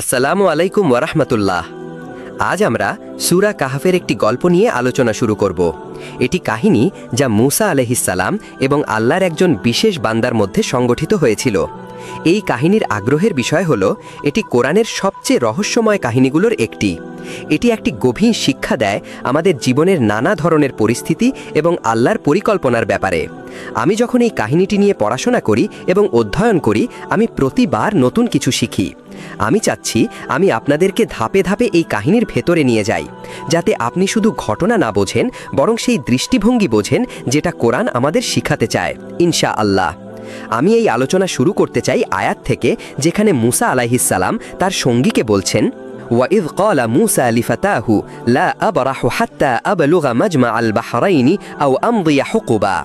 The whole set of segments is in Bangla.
আসসালামু আলাইকুম ওরহমতুল্লাহ আজ আমরা সুরা কাহাফের একটি গল্প নিয়ে আলোচনা শুরু করব। এটি কাহিনী যা মুসা আলহিসাল্লাম এবং আল্লাহর একজন বিশেষ বান্দার মধ্যে সংগঠিত হয়েছিল। এই কাহিনীর আগ্রহের বিষয় হল, এটি কোরআনের সবচেয়ে রহস্যময় কাহিনীগুলোর একটি। এটি একটি গভীর শিক্ষা দেয় আমাদের জীবনের নানা ধরনের পরিস্থিতি এবং আল্লাহর পরিকল্পনার ব্যাপারে। আমি যখন এই কাহিনীটি নিয়ে পড়াশোনা করি এবং অধ্যয়ন করি, আমি প্রতিবার নতুন কিছু শিখি। আমি চাচ্ছি আমি আপনাদেরকে ধাপে ধাপে এই কাহিনীর ভেতরে নিয়ে যাই, যাতে আপনি শুধু ঘটনা না বোঝেন, বরং সেই দৃষ্টিভঙ্গি বোঝেন, যেটা কোরআন আমাদের শিখাতে চায়। ইনশা আল্লাহ আমি এই আলোচনা শুরু করতে চাই আয়াত থেকে যেখানে মুসা আলাইহিসাল্লাম তার সঙ্গীকে বলছেন وإذ قال موسى لفتاه لا أبرح حتى أبلغ مجمع البحرين أو أمضي حقبا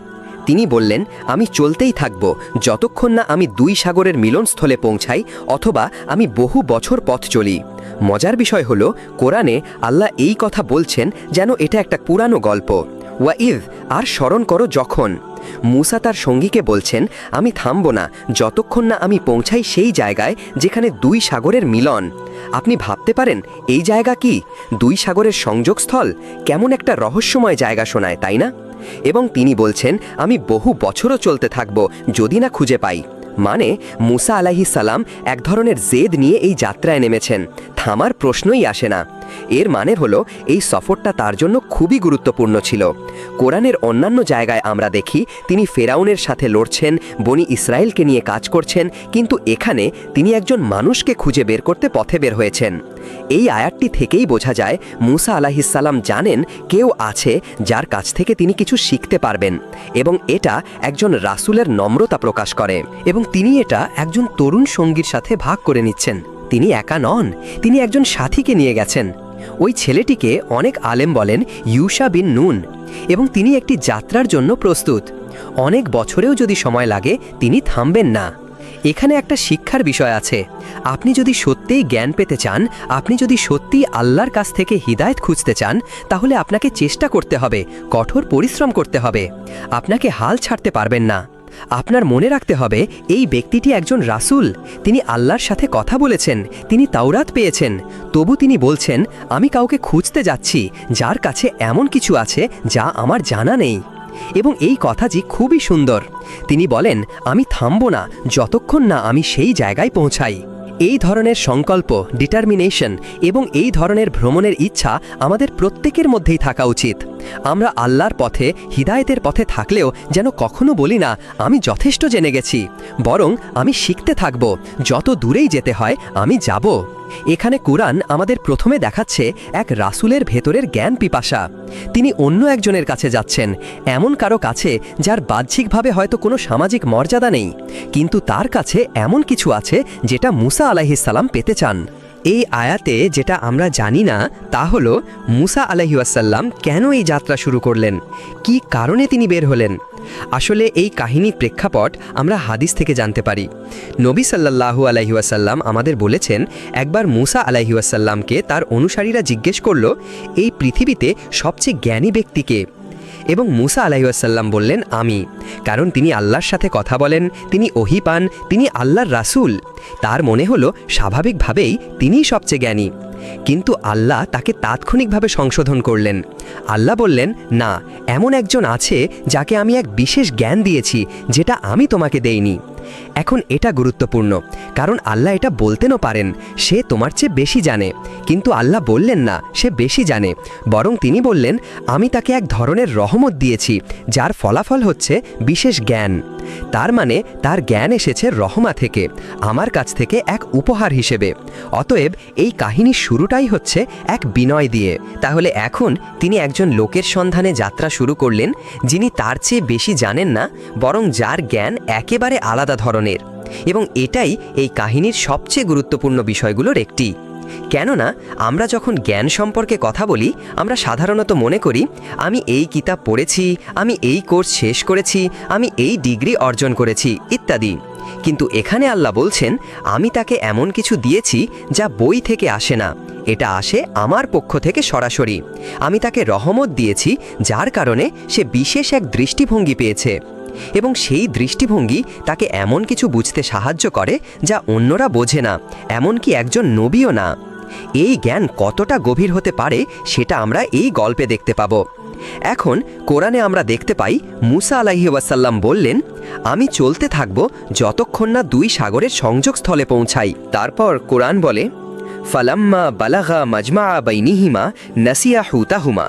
তিনি বললেন আমি চলতেই থাকব যতক্ষণ না আমি দুই সাগরের মিলনস্থলে পৌঁছাই অথবা আমি বহু বছর পথ চলি মজার বিষয় হলো কোরআনে আল্লাহ এই কথা বলছেন যেন এটা একটা পুরানো গল্প ওয়াইদ আর স্মরণ করো যখন। মুসা তার সঙ্গীকে বলছেন, আমি থামব না, যতক্ষণ না আমি পৌঁছাই সেই জায়গায় যেখানে দুই সাগরের মিলন। আপনি ভাবতে পারেন, এই জায়গা কি? দুই সাগরের সংযোগস্থল? কেমন একটা রহস্যময় জায়গা শোনায়, তাই না? এবং তিনি বলছেন, আমি বহু বছরও চলতে থাকব, যদি না খুঁজে পাই। মানে মুসা আলাহি সালাম এক ধরনের জেদ নিয়ে এই যাত্রায় নেমেছেন। থামার প্রশ্নই আসে না। এর মানে হলো, এই সফরটা তার জন্য খুবই গুরুত্বপূর্ণ ছিল। কোরআনের অন্যান্য জায়গায় আমরা দেখি, তিনি ফেরাউনের সাথে লড়ছেন, বনি ইসরায়েলকে নিয়ে কাজ করছেন, কিন্তু এখানে তিনি একজন মানুষকে খুঁজে বের করতে পথে বের হয়েছেন। এই আয়াতটি থেকেই বোঝা যায়, মুসা আলাহিসাল্লাম জানেন কেউ আছে যার কাছ থেকে তিনি কিছু শিখতে পারবেন এবং এটা একজন রাসুলের নম্রতা প্রকাশ করে এবং তিনি এটা একজন তরুণ সঙ্গীর সাথে ভাগ করে নিচ্ছেন। তিনি একা নন, তিনি একজন সাথীকে নিয়ে গেছেন। ওই ছেলেটিকে অনেক আলেম বলেন ইউসা বিন নুন, এবং তিনি একটি যাত্রার জন্য প্রস্তুত। অনেক বছরেও যদি সময় লাগে, তিনি থামবেন না। এখানে একটা শিক্ষার বিষয় আছে। আপনি যদি সত্যিই জ্ঞান পেতে চান, আপনি যদি সত্যিই আল্লাহর কাছ থেকে হিদায়ত খুঁজতে চান, তাহলে আপনাকে চেষ্টা করতে হবে, কঠোর পরিশ্রম করতে হবে। আপনাকে হাল ছাড়তে পারবেন না। আপনার মনে রাখতে হবে, এই ব্যক্তিটি একজন রাসুল। তিনি আল্লাহর সাথে কথা বলেছেন, তিনি তাওরাত পেয়েছেন। তবু তিনি বলছেন, আমি কাউকে খুঁজতে যাচ্ছি, যার কাছে এমন কিছু আছে যা আমার জানা নেই। এবং এই কথাটি খুবই সুন্দর। তিনি বলেন, আমি থামব না, যতক্ষণ না আমি সেই জায়গায় পৌঁছাই। এই ধরনের সংকল্প ডিটারমিনেশন এবং এই ধরনের ভ্রমণের ইচ্ছা আমাদের প্রত্যেকের মধ্যেই থাকা উচিত। আমরা আল্লাহর পথে, হৃদায়তের পথে থাকলেও যেন কখনো বলি না, আমি যথেষ্ট জেনে গেছি, বরং আমি শিখতে থাকব, যত দূরেই যেতে হয় আমি যাব। এখানে কুরআন আমাদের প্রথমে দেখাচ্ছে এক রাসুলের ভেতরের জ্ঞান পিপাসা। তিনি অন্য একজনের কাছে যাচ্ছেন, এমন কারও কাছে যার বাহ্যিকভাবে হয়তো কোনো সামাজিক মর্যাদা নেই, কিন্তু তার কাছে এমন কিছু আছে যেটা মুসা আলাহিসাল্লাম পেতে চান। এই আয়াতে যেটা আমরা জানি না, তা হল মুসা আলহিউসাল্লাম কেন এই যাত্রা শুরু করলেন? কি কারণে তিনি বের হলেন? আসলে এই কাহিনী প্রেক্ষাপট আমরা হাদিস থেকে জানতে পারি। নবী সাল্লাহু আলহিউসাল্লাম আমাদের বলেছেন, একবার মুসা আলহিউসাল্লামকে তার অনুসারীরা জিজ্ঞেস করল, এই পৃথিবীতে সবচেয়ে জ্ঞানী ব্যক্তিকে এবং মুসা আলাইসাল্লাম বললেন, আমি। কারণ তিনি আল্লাহর সাথে কথা বলেন, তিনি ওহি পান, তিনি আল্লাহর রাসুল। তার মনে হলো, স্বাভাবিকভাবেই তিনিই সবচেয়ে জ্ঞানী। কিন্তু আল্লাহ তাকে তাৎক্ষণিকভাবে সংশোধন করলেন। আল্লাহ বললেন, না, এমন একজন আছে যাকে আমি এক বিশেষ জ্ঞান দিয়েছি, যেটা আমি তোমাকে দেইনি। এখন এটা গুরুত্বপূর্ণ, কারণ আল্লাহ এটা বলতেনও পারেন, সে তোমার চেয়ে বেশি জানে। কিন্তু আল্লাহ বললেন না, সে বেশি জানে। বরং তিনি বললেন, আমি তাকে এক ধরনের রহমত দিয়েছি, যার ফলাফল হচ্ছে বিশেষ জ্ঞান। তার মানে তার জ্ঞান এসেছে রহমা থেকে, আমার কাছ থেকে এক উপহার হিসেবে। অতএব এই কাহিনীর শুরুটাই হচ্ছে এক বিনয় দিয়ে। তাহলে এখন তিনি একজন লোকের সন্ধানে যাত্রা শুরু করলেন, যিনি তার চেয়ে বেশি জানেন না, বরং যার জ্ঞান একেবারে আলাদা ধরনের। এবং এটাই এই কাহিনীর সবচেয়ে গুরুত্বপূর্ণ বিষয়গুলোর একটি। কেননা, আমরা যখন জ্ঞান সম্পর্কে কথা বলি, আমরা সাধারণত মনে করি, আমি এই কিতাব পড়েছি, আমি এই কোর্স শেষ করেছি, আমি এই ডিগ্রি অর্জন করেছি, ইত্যাদি। কিন্তু এখানে আল্লাহ বলছেন, আমি তাকে এমন কিছু দিয়েছি যা বই থেকে আসে না। এটা আসে আমার পক্ষ থেকে সরাসরি। আমি তাকে রহমত দিয়েছি, যার কারণে সে বিশেষ এক দৃষ্টিভঙ্গি পেয়েছে। এবং সেই দৃষ্টিভঙ্গি তাকে এমন কিছু বুঝতে সাহায্য করে যা অন্যরা বোঝে না, এমনকি একজন নবীও না। এই জ্ঞান কতটা গভীর হতে পারে সেটা আমরা এই গল্পে দেখতে পাব। এখন কোরআনে আমরা দেখতে পাই, মুসা আলাহি ওয়াসাল্লাম বললেন, আমি চলতে থাকব যতক্ষণ না দুই সাগরের সংযোগস্থলে পৌঁছাই। তারপর কোরআন বলে, ফালাম্মা বালাগা মাজমা বাইনিহিমা নাসিয়া হুতাহুমা।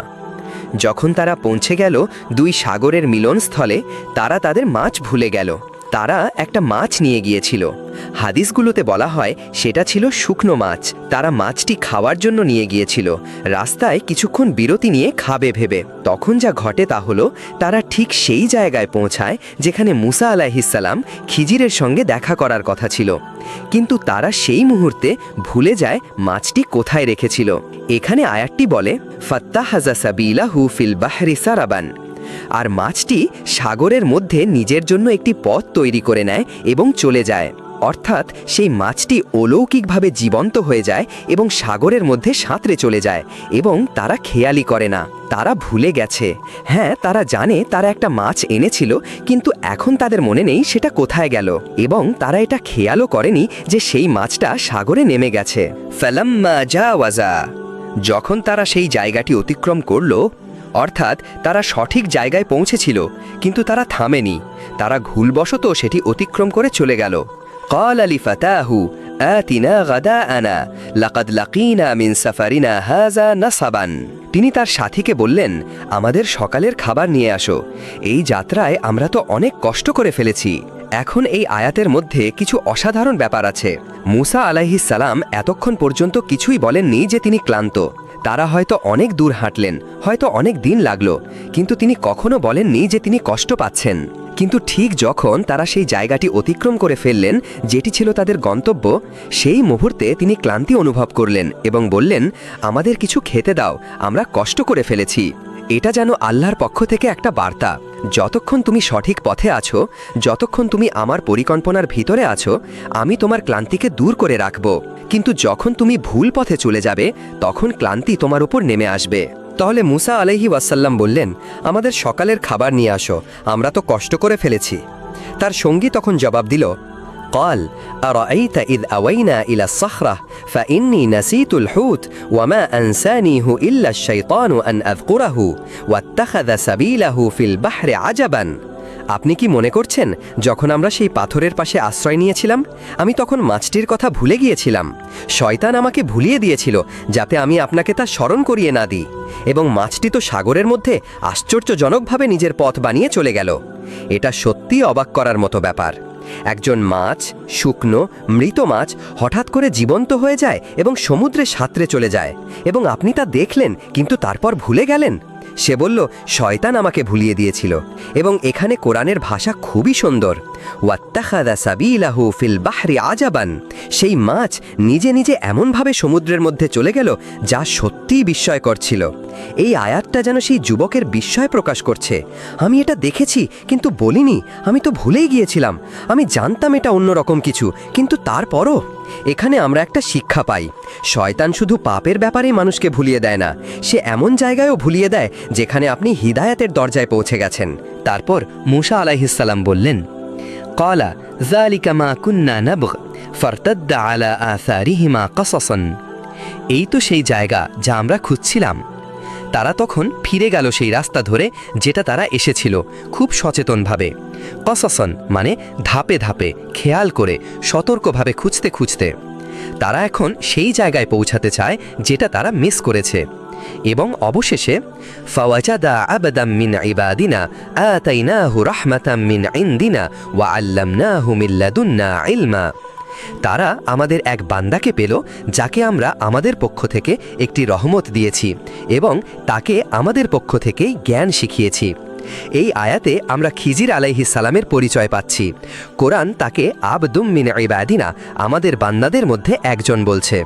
যখন তারা পৌঁছে গেল দুই সাগরের মিলনস্থলে তারা তাদের মাছ ভুলে গেল। তারা একটা মাছ নিয়ে গিয়েছিল। হাদিসগুলোতে বলা হয়, সেটা ছিল শুকনো মাছ। তারা মাছটি খাওয়ার জন্য নিয়ে গিয়েছিল। রাস্তায় কিছুক্ষণ বিরতি নিয়ে খাবে ভেবে। তখন যা ঘটে তা হলো, তারা ঠিক সেই জায়গায় পৌঁছায়, যেখানে মুসা আলাহিসাল্লাম খিজিরের সঙ্গে দেখা করার কথা ছিল। কিন্তু তারা সেই মুহূর্তে ভুলে যায় মাছটি কোথায় রেখেছিল। এখানে আয়াতটি বলে, ফাত্তাহাজা সাবিলাহু ফিল বাহরি সারাবান। আর মাছটি সাগরের মধ্যে নিজের জন্য একটি পথ তৈরি করে নেয় এবং চলে যায়। অর্থাৎ সেই মাছটি অলৌকিকভাবে জীবন্ত হয়ে যায় এবং সাগরের মধ্যে সাঁতরে চলে যায় এবং তারা খেয়ালি করে না। তারা ভুলে গেছে। হ্যাঁ তারা জানে তারা একটা মাছ এনেছিল, কিন্তু এখন তাদের মনে নেই সেটা কোথায় গেল এবং তারা এটা খেয়ালও করেনি যে সেই মাছটা সাগরে নেমে গেছে। ফেলাম্মা যা ওয়াজা যখন তারা সেই জায়গাটি অতিক্রম করল অর্থাৎ তারা সঠিক জায়গায় পৌঁছেছিল কিন্তু তারা থামেনি তারা ভুলবশত সেটি অতিক্রম করে চলে গেল قال لفتاه آتنا غداءنا لقد لقينا من سفرنا هذا نصبا তিনি তার সাথীকে বললেন আমাদের সকালের খাবার নিয়ে আসো এই যাত্রায় আমরা তো অনেক কষ্ট করে ফেলেছি এখন এই আয়াতের মধ্যে কিছু অসাধারণ ব্যাপার আছে মুসা আলাইহিস সালাম এতক্ষণ পর্যন্ত কিছুই বলেননি যে তিনি ক্লান্ত তারা হয়তো অনেক দূর হাঁটলেন, হয়তো অনেক দিন লাগল, কিন্তু তিনি কখনো বলেননি যে তিনি কষ্ট পাচ্ছেন। কিন্তু ঠিক যখন তারা সেই জায়গাটি অতিক্রম করে ফেললেন, যেটি ছিল তাদের গন্তব্য, সেই মুহূর্তে তিনি ক্লান্তি অনুভব করলেন এবং বললেন, আমাদের কিছু খেতে দাও, আমরা কষ্ট করে ফেলেছি। এটা যেন আল্লাহর পক্ষ থেকে একটা বার্তা। যতক্ষণ তুমি সঠিক পথে আছো, যতক্ষণ তুমি আমার পরিকল্পনার ভিতরে আছো, আমি তোমার ক্লান্তিকে দূর করে রাখব। কিন্তু যখন তুমি ভুল পথে চলে যাবে, তখন ক্লান্তি তোমার উপর নেমে আসবে। তাহলে মুসা আলহি ওয়াসাল্লাম বললেন, আমাদের সকালের খাবার নিয়ে আসো, আমরা তো কষ্ট করে ফেলেছি। তার সঙ্গী তখন জবাব দিল قال أرأيت إذ أوينا إلى الصخرة فإني نسيت الحوت وما أنسانيه إلا الشيطان أن أذكره واتخذ سبيله في البحر عجبا আপনি কি মনে করছেন যখন আমরা সেই পাথরের পাশে আশ্রয় নিয়েছিলাম আমি তখন মাছটির কথা ভুলে গিয়েছিলাম শয়তান আমাকে ভুলিয়ে দিয়েছিল যাতে আমি আপনাকে তা স্মরণ করিয়ে না দিই এবং মাছটি তো সাগরের মধ্যে আশ্চর্যজনকভাবে নিজের পথ বানিয়ে চলে গেল এটা সত্যি অবাক করার মতো ব্যাপার একজন মাছ, শুকনো, মৃত মাছ হঠাৎ করে জীবন্ত হয়ে যায় এবং সমুদ্রে সাঁতরে চলে যায়। এবং আপনি তা দেখলেন, কিন্তু তারপর ভুলে গেলেন? সে বলল, শয়তান আমাকে ভুলিয়ে দিয়েছিল এবং এখানে কোরআনের ভাষা খুবই সুন্দর। ওয়াত্তাখাদা সাবিলাহু ফিল বাহরি আজাবান। সেই মাছ নিজে নিজে এমনভাবে সমুদ্রের মধ্যে চলে গেল যা সত্যিই বিস্ময়কর ছিল। এই আয়াতটা যেন সেই যুবকের বিস্ময় প্রকাশ করছে। আমি এটা দেখেছি, কিন্তু বলিনি। আমি তো ভুলেই গিয়েছিলাম। আমি জানতাম এটা অন্যরকম কিছু, কিন্তু তারপরও এখানে আমরা একটা শিক্ষা পাই। শয়তান শুধু পাপের ব্যাপারেই মানুষকে ভুলিয়ে দেয় না। সে এমন জায়গায়ও ভুলিয়ে দেয় যেখানে আপনি হিদায়াতের দরজায় পৌঁছে গেছেন। তারপর মুসা আলাইহিসাল্লাম বললেন কলা জালিকা মা কুন্না নাবগ, ফারতাদ্দা আলা আসারিহিমা কসসন। এই তো সেই জায়গা যা আমরা খুঁজছিলাম। তারা তখন ফিরে গেল সেই রাস্তা ধরে যেটা তারা এসেছিল, খুব সচেতনভাবে। কসসন মানে ধাপে ধাপে, খেয়াল করে, সতর্কভাবে খুঁজতে খুঁজতে। তারা এখন সেই জায়গায় পৌঁছাতে চায় যেটা তারা মিস করেছে। এবং অবশেষে ওয়া তারা আমাদের এক বান্দাকে পেল, যাকে আমরা আমাদের পক্ষ থেকে একটি রহমত দিয়েছি এবং তাকে আমাদের পক্ষ থেকেই জ্ঞান শিখিয়েছি। এই আয়াতে আমরা খিজির আলাইহি সালামের পরিচয় পাচ্ছি। কোরআন তাকে আবদুম মিন ইবাদিনা, আমাদের বান্দাদের মধ্যে একজন বলছে।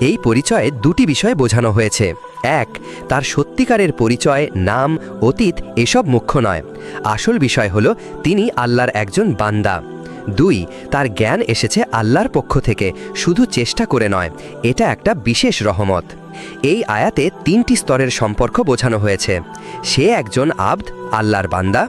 এই পরিচয়ে দুটি বিষয় বোঝানো হয়েছে। এক, তার সত্যিকারের পরিচয়, নাম, অতীত এসব মুখ্য নয়। আসল বিষয় হল, তিনি আল্লাহর একজন বান্দা। দুই, তার জ্ঞান এসেছে আল্লাহর পক্ষ থেকে, শুধু চেষ্টা করে নয়, এটা একটা বিশেষ রহমত। এই আয়াতে তিনটি স্তরের সম্পর্ক বোঝানো হয়েছে সে একজন আব্দ আল্লাহর বান্দা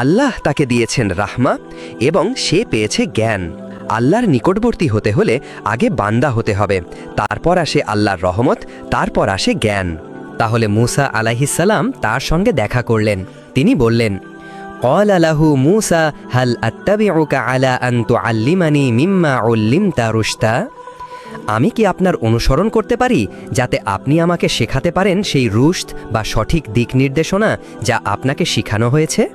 আল্লাহ তাকে দিয়েছেন রাহমা এবং সে পেয়েছে জ্ঞান আল্লাহর নিকটবর্তী হতে হলে আগে বান্দা হতে হবে তারপর আসে আল্লাহর রহমত তারপর আসে জ্ঞান তাহলে মুসা আলাইহিসাল্লাম তার সঙ্গে দেখা করলেন তিনি বললেন قال له موسى هل أتبعك على أن تعلمني مما علمت رشدا আমি কি আপনার অনুসরণ করতে পারি যাতে আপনি আমাকে শেখাতে পারেন সেই রুশত বা সঠিক দিক নির্দেশনা যা আপনাকে শেখানো হয়েছে?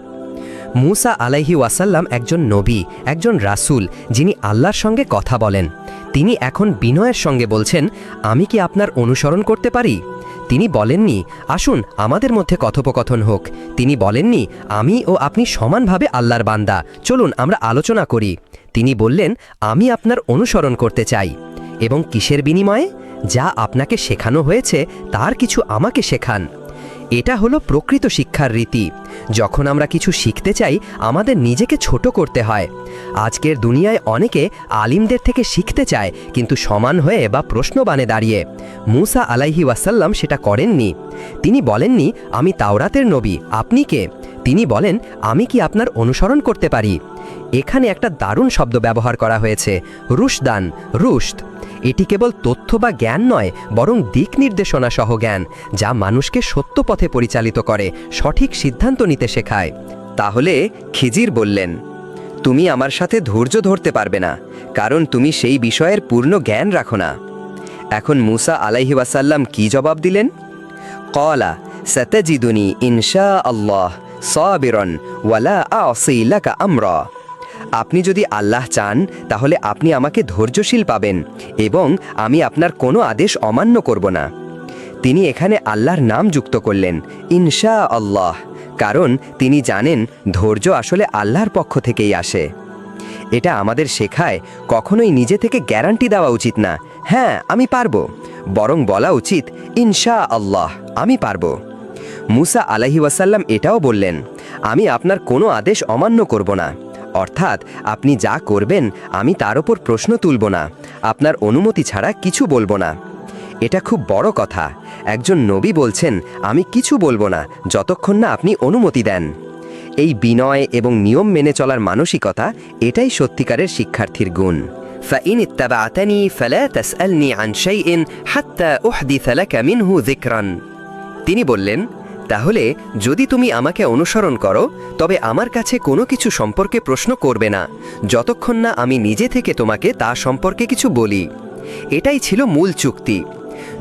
মুসা আলাইহি ওয়াসাল্লাম একজন নবী, একজন রাসূল, যিনি আল্লাহর সঙ্গে কথা বলেন। তিনি এখন বিনয়ের সঙ্গে বলছেন, আমি কি আপনার অনুসরণ করতে পারি? তিনি বলেননি, আসুন, আমাদের মধ্যে কথোপকথন হোক। তিনি বলেননি, আমি ও আপনি সমানভাবে আল্লাহর বান্দা। চলুন, আমরা আলোচনা করি। তিনি বললেন, আমি আপনার অনুসরণ করতে চাই। এবং কিসের বিনিময়ে? যা আপনাকে শেখানো হয়েছে, তার কিছু আমাকে শেখান। এটা হলো প্রকৃত শিক্ষার রীতি। যখন আমরা কিছু শিখতে চাই, আমাদের নিজেকে ছোট করতে হয়। আজকের দুনিয়ায় অনেকে আলিমদের থেকে শিখতে চায়, কিন্তু সমান হয়ে বা প্রশ্নবানে দাঁড়িয়ে। মুসা আলাইহি ওয়াসাল্লাম সেটা করেননি। তিনি বলেননি, আমি তাওরাতের নবী, আপনি কে? তিনি বলেন, আমি কি আপনার অনুসরণ করতে পারি? এখানে একটা দারুণ শব্দ ব্যবহার করা হয়েছে, রুশদান রুশদ এটি কেবল তথ্য বা জ্ঞান নয়, বরং দিক নির্দেশনা সহ জ্ঞান, যা মানুষকে সত্য পথে পরিচালিত করে, সঠিক সিদ্ধান্ত নিতে শেখায়। তাহলে খিজির বললেন, তুমি আমার সাথে ধৈর্য ধরতে পারবে না, কারণ তুমি সেই বিষয়ের পূর্ণ জ্ঞান রাখো না। এখন মুসা আলাইহি ওয়াসাল্লাম কি জবাব দিলেন? কলা সতজিদুনি ইনশা আল্লাহ। সাবিরন ওয়ালা আসি লাকা আমরা। আপনি যদি আল্লাহ চান, তাহলে আপনি আমাকে ধৈর্যশীল পাবেন এবং আমি আপনার কোনো আদেশ অমান্য করব না। তিনি এখানে আল্লাহর নাম যুক্ত করলেন ইনশা আল্লাহ কারণ তিনি জানেন ধৈর্য আসলে আল্লাহর পক্ষ থেকেই আসে। এটা আমাদের শেখায় কখনোই নিজে থেকে গ্যারান্টি দেওয়া উচিত না। হ্যাঁ আমি পারব। বরং বলা উচিত ইনশা আল্লাহ আমি পারব। মুসা আলাহি ওয়াসাল্লাম এটাও বললেন আমি আপনার কোনো আদেশ অমান্য করব না অর্থাৎ আপনি যা করবেন আমি তার ওপর প্রশ্ন তুলব না আপনার অনুমতি ছাড়া কিছু বলবো না এটা খুব বড় কথা একজন নবী বলছেন আমি কিছু বলবো না যতক্ষণ না আপনি অনুমতি দেন এই বিনয় এবং নিয়ম মেনে চলার মানসিকতা এটাই সত্যিকারের শিক্ষার্থীর গুণ فإن اتبعتني فلا تسألني عن شيء حتى أحدث لك منه ذكرا তিনি বললেন তাহলে যদি তুমি আমাকে অনুসরণ করো, তবে আমার কাছে কোনো কিছু সম্পর্কে প্রশ্ন করবে না। যতক্ষণ না আমি নিজে থেকে তোমাকে তা সম্পর্কে কিছু বলি। এটাই ছিল মূল চুক্তি।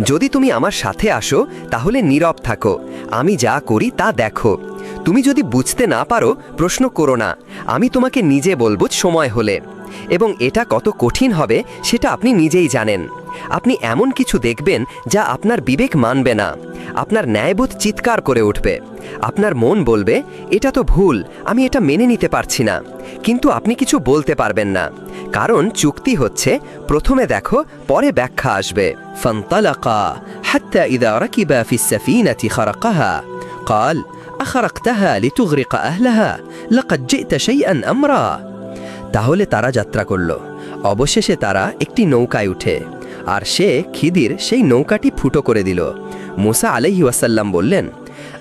যদি তুমি আমার সাথে আসো, তাহলে নীরব থাকো। আমি যা করি তা দেখো। তুমি যদি বুঝতে না পারো, প্রশ্ন করো না। আমি তোমাকে নিজে বলব সময় হলে। এবং এটা কত কঠিন হবে, সেটা আপনি নিজেই জানেন। আপনি এমন কিছু দেখবেন যা আপনার বিবেক মানবে না আপনার ন্যায়বোধ চিৎকার করে উঠবে আপনার মন বলবে এটা তো ভুল আমি এটা মেনে নিতে পারছি না কিন্তু আপনি কিছু বলতে পারবেন না কারণ চুক্তি হচ্ছে প্রথমে দেখো পরে ব্যাখ্যা আসবে فانطلقا حتى إذا ركبا في السفينة خرقها قال أخرقتها لتغرق أهلها لقد جئت شيئا أمرا তাহলে তারা যাত্রা করল অবশেষে তারা একটি নৌকায় উঠে আর সে খিদির সেই নৌকাটি ফুটো করে দিল। মুসা আলহি ওয়াসাল্লাম বললেন,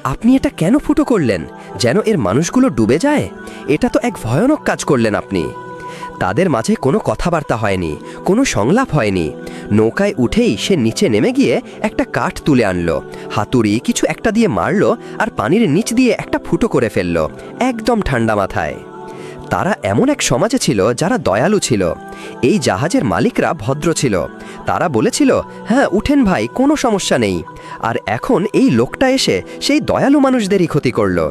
আপনি এটা কেন ফুটো করলেন? যেন এর মানুষগুলো ডুবে যায়? এটা তো এক ভয়ানক কাজ করলেন আপনি। তাদের মাঝে কোনো কথাবার্তা হয়নি, কোনো সংলাপ হয়নি। নৌকায় উঠেই সে নিচে নেমে গিয়ে একটা কাঠ তুলে আনলো, হাতুড়ি কিছু একটা দিয়ে মারলো আর পানির নিচ দিয়ে একটা ফুটো করে ফেলল, একদম ঠান্ডা মাথায়। তারা এমন এক সমাজে ছিল যারা দয়ালু ছিল। এই জাহাজের মালিকরা ভদ্র ছিল। তারা বলেছিল হ্যাঁ উঠেন ভাই, কোনো সমস্যা নেই। আর এখন এই লোকটা এসে সেই দয়ালু মানুষদেরই ক্ষতি করল।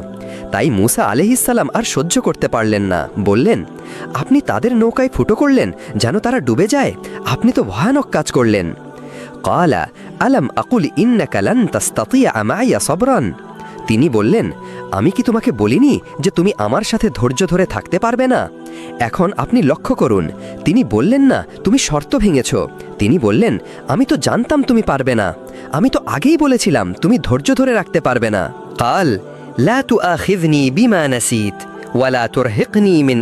তাই মুসা আলহিসাল্লাম আর সহ্য করতে পারলেন না। বললেন, আপনি তাদের নৌকায় ফুটো করলেন যেন তারা ডুবে যায়? আপনি তো ভয়ানক কাজ করলেন। কালা, আলম আকুল ইন্নাকালান তাস্তাতিয়া আমাইয়া সবরান? তিনি বললেন, আমি কি তোমাকে বলিনি যে তুমি আমার সাথে ধৈর্য ধরে থাকতে পারবে না? এখন আপনি লক্ষ্য করুন, তিনি বললেন না, তুমি শর্ত ভেঙেছ। তিনি বললেন, আমি তো জানতাম তুমি পারবে না। আমি তো আগেই বলেছিলাম, তুমি ধৈর্য ধরে রাখতে পারবে না। কাল, লা নাসিত ওয়ালা মিন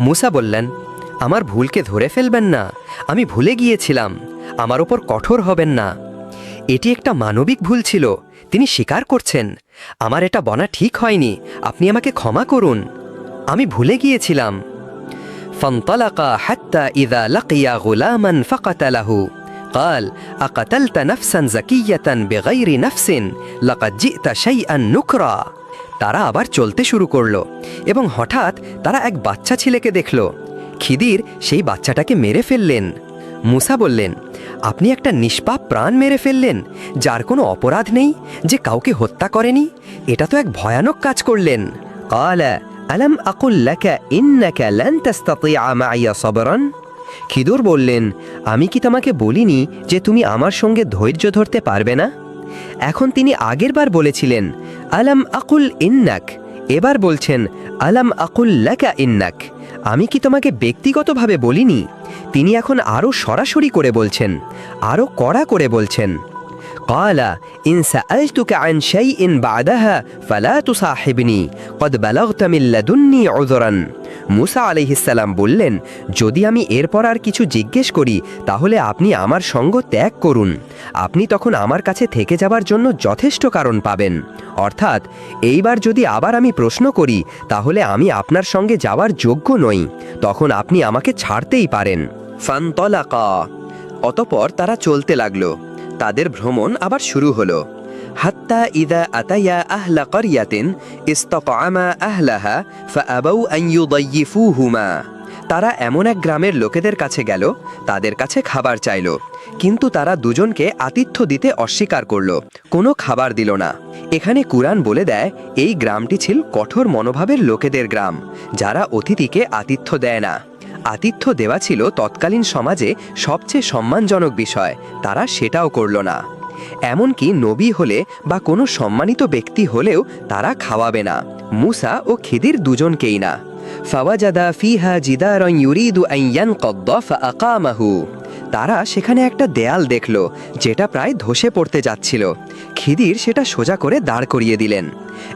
মুসা বললেন, আমার ভুলকে ধরে ফেলবেন না, আমি ভুলে গিয়েছিলাম, আমার ওপর কঠোর হবেন না। এটি একটা মানবিক ভুল ছিল তিনি স্বীকার করছেন আমার এটা বনা ঠিক হয়নি আপনি আমাকে ক্ষমা করুন আমি ভুলে গিয়েছিলাম فانطلقا حتى إذا لقيا غلاما فقتله قال أقتلت نفسا زكية بغير نفس لقد جئت شيئا نكرا তারা আবার চলতে শুরু করলো এবং হঠাৎ তারা এক বাচ্চা ছেলেকে দেখল খিদির সেই বাচ্চাটাকে মেরে ফেললেন মুসা বললেন আপনি একটা নিষ্পাপ প্রাণ মেরে ফেললেন, যার কোনো অপরাধ নেই, যে কাউকে হত্যা করেনি। এটা তো এক ভয়ানক কাজ করলেন। আলাম খিদুর বললেন, আমি কি তোমাকে বলিনি যে তুমি আমার সঙ্গে ধৈর্য ধরতে পারবে না? এখন তিনি আগেরবার বলেছিলেন, আলাম আকুল ইন্নাক। এবার বলছেন, আলাম আকুল লাকা ইন্নাক। আমি কি তোমাকে ব্যক্তিগতভাবে বলিনি? তিনি এখন আরও সরাসরি করে বলছেন আরও কড়া করে বলছেন। قال إن سألتك عن شيء بعدها فلا تصاحبني قد بلغت من لدني عذرا মুসা আলাইহিসাল্লাম বললেন যদি আমি এরপর আর কিছু জিজ্ঞেস করি তাহলে আপনি আমার সঙ্গ ত্যাগ করুন আপনি তখন আমার কাছে থেকে যাবার জন্য যথেষ্ট কারণ পাবেন অর্থাৎ এইবার যদি আবার আমি প্রশ্ন করি তাহলে আমি আপনার সঙ্গে যাওয়ার যোগ্য নই তখন আপনি আমাকে ছাড়তেই পারেন ফান্তলাকা অতপর তারা চলতে লাগলো তাদের ভ্রমণ আবার শুরু হলো। হাত্তা ইদা আতায়া আহলা করিয়াতিন ইস্তকামা আহলাহা ফাআবাউ আন ইউদাইয়িফুহুমা। তারা এমন এক গ্রামের লোকেদের কাছে গেল, তাদের কাছে খাবার চাইল, কিন্তু তারা দুজনকে আতিথ্য দিতে অস্বীকার করল, কোনো খাবার দিল না। এখানে কুরআন বলে দেয়, এই গ্রামটি ছিল কঠোর মনোভাবের লোকেদের গ্রাম, যারা অতিথিকে আতিথ্য দেয় না। আতিথ্য দেওয়া ছিল তৎকালীন সমাজে সবচেয়ে সম্মানজনক বিষয়, তারা সেটাও করল না। এমনকি নবী হলে বা কোনো সম্মানিত ব্যক্তি হলেও তারা খাওয়াবে না, মুসা ও খিদির দুজনকেই না। ফাওয়াজাদা ফিহা জিদারন ইউরিদু আইয়ান কদ্দফ ফাআকামাহু তারা সেখানে একটা দেয়াল দেখল যেটা প্রায় ধসে পড়তে যাচ্ছিল খিদির সেটা সোজা করে দাঁড় করিয়ে দিলেন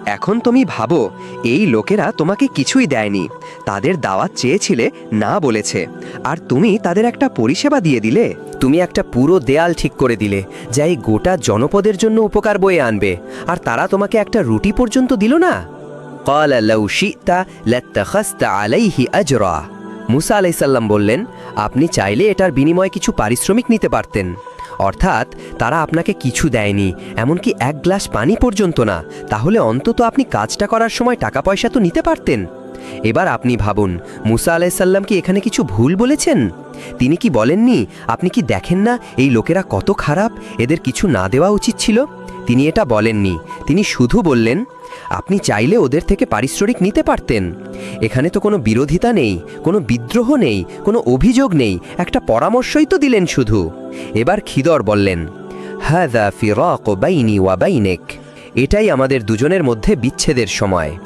এখন তুমি ভাবো এই লোকেরা তোমাকে কিছুই দেয়নি তাদের দাওয়াত চেয়েছিলে না বলেছে আর তুমি তাদের একটা পরিষেবা দিয়ে দিলে তুমি একটা পুরো দেয়াল ঠিক করে দিলে যা এই গোটা জনপদের জন্য উপকার বয়ে আনবে আর তারা তোমাকে একটা রুটি পর্যন্ত দিল না قال لو شئت لاتخذت عليه أجرا মুসা আলাইসাল্লাম বললেন আপনি চাইলে এটার বিনিময়ে কিছু পারিশ্রমিক নিতে পারতেন। অর্থাৎ, তারা আপনাকে কিছু দেয়নি, এমনকি এক গ্লাস পানি পর্যন্ত না। তাহলে অন্তত আপনি কাজটা করার সময় টাকা পয়সা তো নিতে পারতেন। এবার আপনি ভাবুন, মুসা আলাইসাল্লাম কি এখানে কিছু ভুল বলেছেন? তিনি কি বলেননি, আপনি কি দেখেন না এই লোকেরা কত খারাপ, এদের কিছু না দেওয়া উচিত ছিল? তিনি এটা বলেননি। তিনি শুধু বললেন আপনি চাইলে ওদের থেকে পারিশ্রমিক নিতে পারতেন। এখানে তো কোনো বিরোধিতা নেই, কোনো বিদ্রোহ নেই, কোনো অভিযোগ নেই, একটা পরামর্শই তো দিলেন শুধু। এবার খিদর বললেন হাদা ফিরাক বাইনি ওয়া বাইনেক। এটাই আমাদের দুজনের মধ্যে বিচ্ছেদের সময়।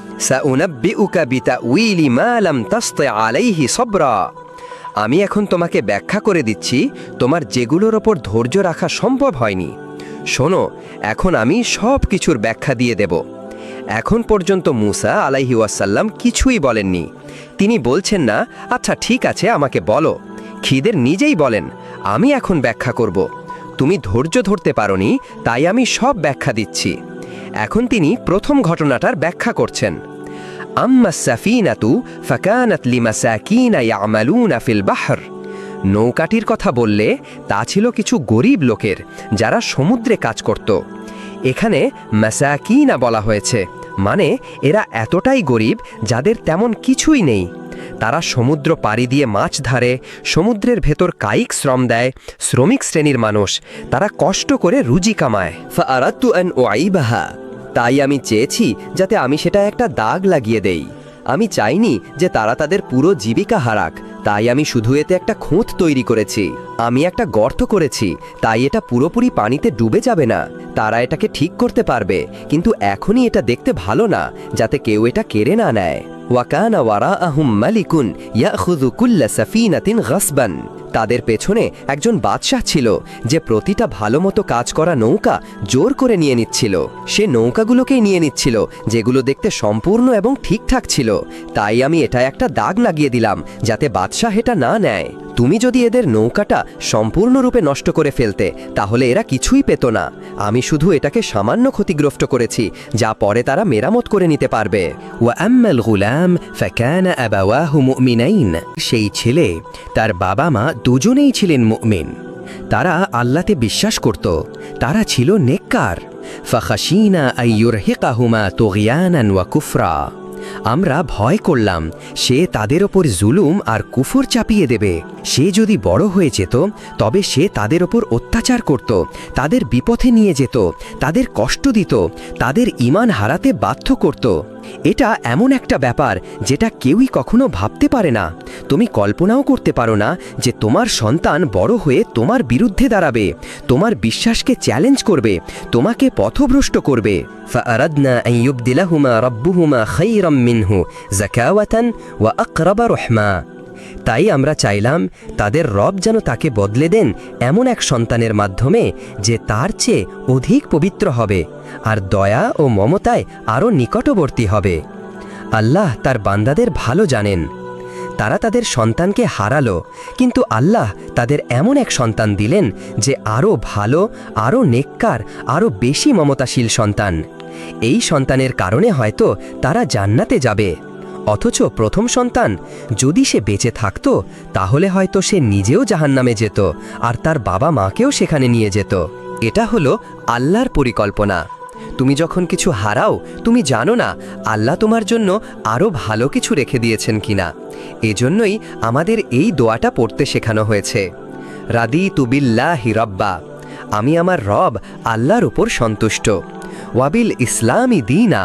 আমি এখন তোমাকে ব্যাখ্যা করে দিচ্ছি, তোমার যেগুলোর ওপর ধৈর্য রাখা সম্ভব হয়নি। শোনো, এখন আমি সব কিছুর ব্যাখ্যা দিয়ে দেব। এখন পর্যন্ত মুসা আলাইহি ওয়াসাল্লাম কিছুই বলেননি। তিনি বলছেন না আচ্ছা ঠিক আছে, আমাকে বলো। খিদের নিজেই বলেন, আমি এখন ব্যাখ্যা করব। তুমি ধৈর্য ধরতে পারোনি, তাই আমি সব ব্যাখ্যা দিচ্ছি। এখন তিনি প্রথম ঘটনাটার ব্যাখ্যা করছেন। বাহর। নৌকাটির কথা বললে তা ছিল কিছু গরিব লোকের, যারা সমুদ্রে কাজ করত। এখানে মাসাকিনা বলা হয়েছে। মানে এরা এতটাই গরিব যাদের তেমন কিছুই নেই। তারা সমুদ্র পাড়ি দিয়ে মাছ ধরে, সমুদ্রের ভেতর কায়িক শ্রম দেয়, শ্রমিক শ্রেণির মানুষ। তারা কষ্ট করে রুজি কামায়। তাই আমি চেয়েছি যাতে আমি সেটা একটা দাগ লাগিয়ে দেই। আমি চাইনি যে তারা তাদের পুরো জীবিকা হারাক। তাই আমি শুধু এতে একটা খুঁত তৈরি করেছি। আমি একটা গর্ত করেছি, তাই এটা পুরোপুরি পানিতে ডুবে যাবে না। তারা এটাকে ঠিক করতে পারবে, কিন্তু এখনই এটা দেখতে ভালো না, যাতে কেউ এটা কেড়ে না নেয়। ওয়াকানা ওয়ারা আহম মালিকুন ইয়াখুযু কুল্লা সাফিনাতিন গাসবান। তাদের পেছনে একজন বাদশাহ ছিল যে প্রতিটা ভালো মতো কাজ করা নৌকা জোর করে নিয়ে নিচ্ছিল। সে নৌকাগুলোকেই নিয়ে নিচ্ছিল, যেগুলো দেখতে সম্পূর্ণ এবং ঠিকঠাক ছিল। তাই আমি এটা একটা দাগ লাগিয়ে দিলাম, যাতে বাদশাহ এটা না নেয়। তুমি যদি এদের নৌকাটা সম্পূর্ণরূপে নষ্ট করে ফেলতে, তাহলে এরা কিছুই পেত না। আমি শুধু এটাকে সামান্য ক্ষতিগ্রস্ত করেছি, যা পরে তারা মেরামত করে নিতে পারবে। সেই ছেলে তার বাবা মা দুজনেই ছিলেন মুমিন। তারা আল্লাতে বিশ্বাস করত, তারা ছিল নেককার। ফাখাশিনা আইয়ুরহিকাহুমা তুগয়ানান ওয়া কুফরা। আমরা ভয় করলাম, সে তাদের ওপর জুলুম আর কুফর চাপিয়ে দেবে। সে যদি বড় হয়ে যেত, তবে সে তাদের ওপর অত্যাচার করত, তাদের বিপথে নিয়ে যেত, তাদের কষ্ট দিত, তাদের ইমান হারাতে বাধ্য করত। এটা এমন একটা ব্যাপার যেটা কেউই কখনো ভাবতে পারে না তুমি কল্পনাও করতে পারো না যে তোমার সন্তান বড় হয়ে তোমার বিরুদ্ধে দাঁড়াবে তোমার বিশ্বাসকে চ্যালেঞ্জ করবে তোমাকে পথভ্রষ্ট করবে فأردنا أن يبدلهما ربهما خيرا منه زكاوة وأقرب رحما তাই আমরা চাইলাম তাদের রব যেন তাকে বদলে দেন এমন এক সন্তানের মাধ্যমে যে তার চেয়ে অধিক পবিত্র হবে আর দয়া ও মমতায় আরও নিকটবর্তী হবে। আল্লাহ তার বান্দাদের ভালো জানেন। তারা তাদের সন্তানকে হারালো, কিন্তু আল্লাহ তাদের এমন এক সন্তান দিলেন যে আরও ভালো আরও নেককার আরও বেশি মমতাশীল সন্তান। এই সন্তানের কারণে হয়তো তারা জান্নাতে যাবে। অথচ প্রথম সন্তান যদি সে বেঁচে থাকত, তাহলে হয়তো সে নিজেও জাহান্নামে যেত আর তার বাবা মাকেও সেখানে নিয়ে যেত। এটা হলো আল্লাহর পরিকল্পনা। তুমি যখন কিছু হারাও, তুমি জানো না আল্লাহ তোমার জন্য আরও ভালো কিছু রেখে দিয়েছেন কিনা। এজন্যই আমাদের এই দোয়াটা পড়তে শেখানো হয়েছে। রাদি তুবিল্লা হিরব্বা আমি আমার রব আল্লাহর উপর সন্তুষ্ট। ওয়াবিল ইসলামই দিনা।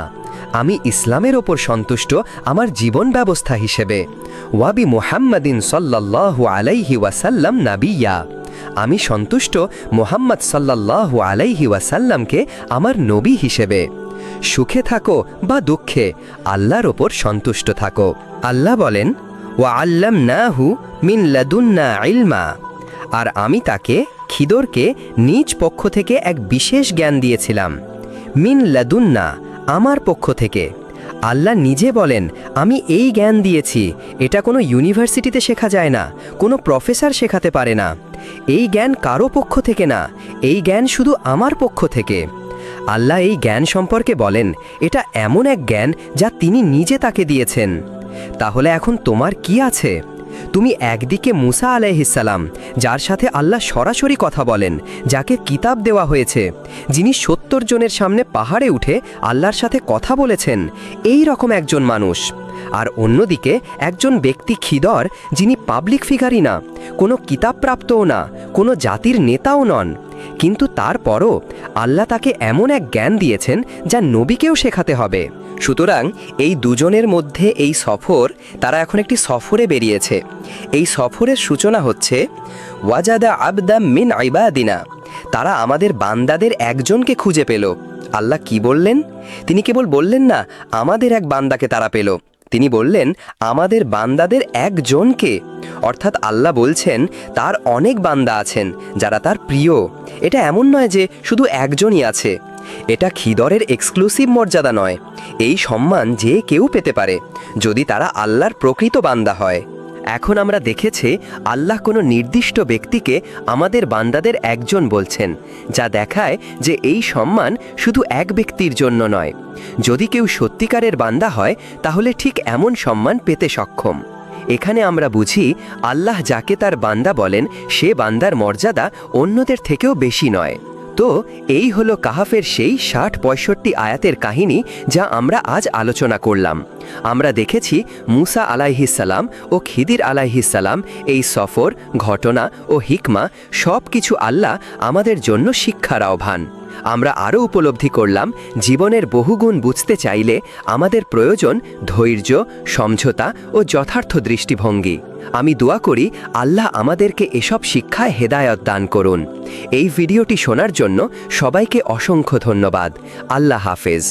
আমি ইসলামের ওপর সন্তুষ্ট আমার জীবন ব্যবস্থা হিসেবে। ওয়াবি মুহাম্মাদিন সাল্লাল্লাহু আলাইহি ওয়াসাল্লাম নাবিয়া। আমি সন্তুষ্ট মোহাম্মদ সাল্লাল্লাহু আলাইহি ওয়াসাল্লামকে আমার নবী হিসেবে। সুখে থাকো বা দুঃখে, আল্লাহর ওপর সন্তুষ্ট থাকো। আল্লাহ বলেন, ওয়া আল্লাম নাহু মিন লাদুন্না ইলমা। আর আমি তাকে, খিদরকে, নিজ পক্ষ থেকে এক বিশেষ জ্ঞান দিয়েছিলাম। মিন লাদুন্না আমার পক্ষ থেকে। আল্লাহ নিজে বলেন, আমি এই জ্ঞান দিয়েছি। এটা কোনো ইউনিভার্সিটিতে শেখা যায় না, কোনো প্রফেসর শেখাতে পারে না। এই জ্ঞান কারও পক্ষ থেকে না, এই জ্ঞান শুধু আমার পক্ষ থেকে। আল্লাহ এই জ্ঞান সম্পর্কে বলেন, এটা এমন এক জ্ঞান যা তিনি নিজে তাকে দিয়েছেন। তাহলে এখন তোমার কি আছে? তুমি একদিকে মুসা আলাইহিসাল্লাম যার সাথে আল্লাহ সরাসরি কথা বলেন, যাকে কিতাব দেওয়া হয়েছে। যিনি সত্তর জনের সামনে পাহাড়ে উঠে আল্লাহর সাথে কথা বলেছেন, এই রকম একজন মানুষ। আর অন্যদিকে একজন ব্যক্তি খিদর, যিনি পাবলিক ফিগারই না, কোনো কিতাবপ্রাপ্তও না, কোনো জাতির নেতাও নন। কিন্তু তারপরও আল্লাহ তাকে এমন এক জ্ঞান দিয়েছেন যা নবীকেও শেখাতে হবে। সুতরাং এই দুজনের মধ্যে এই সফর তারা এখন একটি সফরে বেরিয়েছে। এই সফরের সূচনা হচ্ছে, ওয়াজাদা আবদা মিন আইবাদিনা তারা আমাদের বান্দাদের একজনকে খুঁজে পেল। আল্লাহ কি বললেন? তিনি কেবল বললেন না, আমাদের এক বান্দাকে তারা পেল। তিনি বললেন, আমাদের বান্দাদের একজনকে। অর্থাৎ আল্লাহ বলছেন, তার অনেক বান্দা আছেন যারা তার প্রিয়। এটা এমন নয় যে শুধু একজনই আছে। এটা খিদরের এক্সক্লুসিভ মর্যাদা নয়। এই সম্মান যে কেউ পেতে পারে, যদি তারা আল্লাহর প্রকৃত বান্দা হয়। এখন আমরা দেখেছি আল্লাহ কোনো নির্দিষ্ট ব্যক্তিকে আমাদের বান্দাদের একজন বলছেন, যা দেখায় যে এই সম্মান শুধু এক ব্যক্তির জন্য নয়। যদি কেউ সত্যিকারের বান্দা হয়, তাহলে ঠিক এমন সম্মান পেতে সক্ষম। এখানে আমরা বুঝি আল্লাহ যাকে তার বান্দা বলেন, সে বান্দার মর্যাদা অন্যদের থেকেও বেশি নয়। তো এই হলো কাহাফের সেই ষাট পঁয়ষট্টি আয়াতের কাহিনী যা আমরা আজ আলোচনা করলাম। আমরা দেখেছি মুসা আলাইহিসাল্লাম ও খিদির আলাইহিসাল্লাম এই সফর, ঘটনা ও হিকমা সব কিছু আল্লাহ আমাদের জন্য শিক্ষার আহ্বান। আমরা আরও উপলব্ধি করলাম, জীবনের বহুগুণ বুঝতে চাইলে আমাদের প্রয়োজন ধৈর্য, সমঝোতা ও যথার্থ দৃষ্টিভঙ্গি। আমি দোয়া করি আল্লাহ আমাদেরকে এসব শিক্ষায় হেদায়ত দান করুন। এই ভিডিওটি শোনার জন্য সবাইকে অসংখ্য ধন্যবাদ। আল্লাহ হাফেজ।